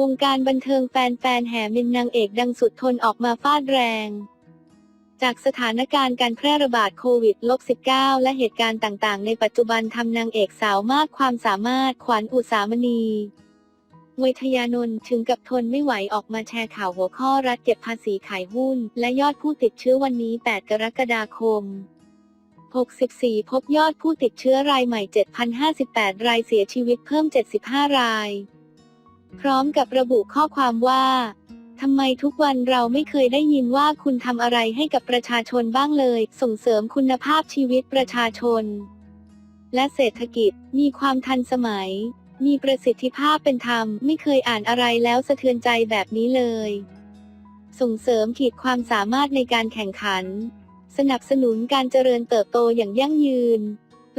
วงการบันเทิงแฟนๆแห่มินนางเอกดังสุดทนออกมาฟาดแรง จากสถานการณ์การแพร่ระบาดโควิด -19 และเหตุการณ์ต่างๆ ในปัจจุบันทำนางเอกสาวมากความสามารถขวัญอุสามณีเวยทยานนท์ถึงกับทนไม่ไหวออกมาแชร์ข่าวหัวข้อรัฐเก็บภาษีขายหุ้น และยอดผู้ติดเชื้อวันนี้ 8 กรกฎาคม 64 พบยอดผู้ติดเชื้อรายใหม่ 7,058 รายเสียชีวิตเพิ่ม 75 ราย พร้อมกับระบุข้อความว่าทำไมทุกวันเราไม่เคยได้ยินว่าคุณทำอะไรให้กับประชาชนบ้างเลย ส่งเสริมคุณภาพชีวิตประชาชน และเศรษฐกิจมีความทันสมัย มีประสิทธิภาพเป็นธรรม ไม่เคยอ่านอะไรแล้วสะเทือนใจแบบนี้เลย ส่งเสริมขีดความสามารถในการแข่งขัน สนับสนุนการเจริญเติบโตอย่างยั่งยืน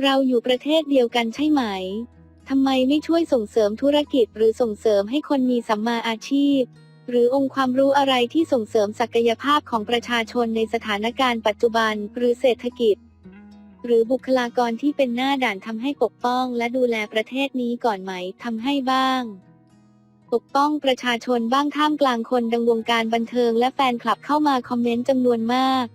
เราอยู่ประเทศเดียวกันใช่ไหม ทำไมไม่ช่วยส่งเสริมธุรกิจหรือส่งเสริมให้คนมีสัมมาอาชีพ หรือองค์ความรู้อะไรที่ส่งเสริมศักยภาพของประชาชนในสถานการณ์ปัจจุบัน หรือเศรษฐกิจ หรือบุคลากรที่เป็นหน้าด่านทำให้ปกป้องและดูแลประเทศนี้ก่อนไหมทำให้บ้าง ปกป้องประชาชนบ้างท่ามกลางคนดังวงการบันเทิงและแฟนคลับเข้ามาคอมเมนต์จำนวนมาก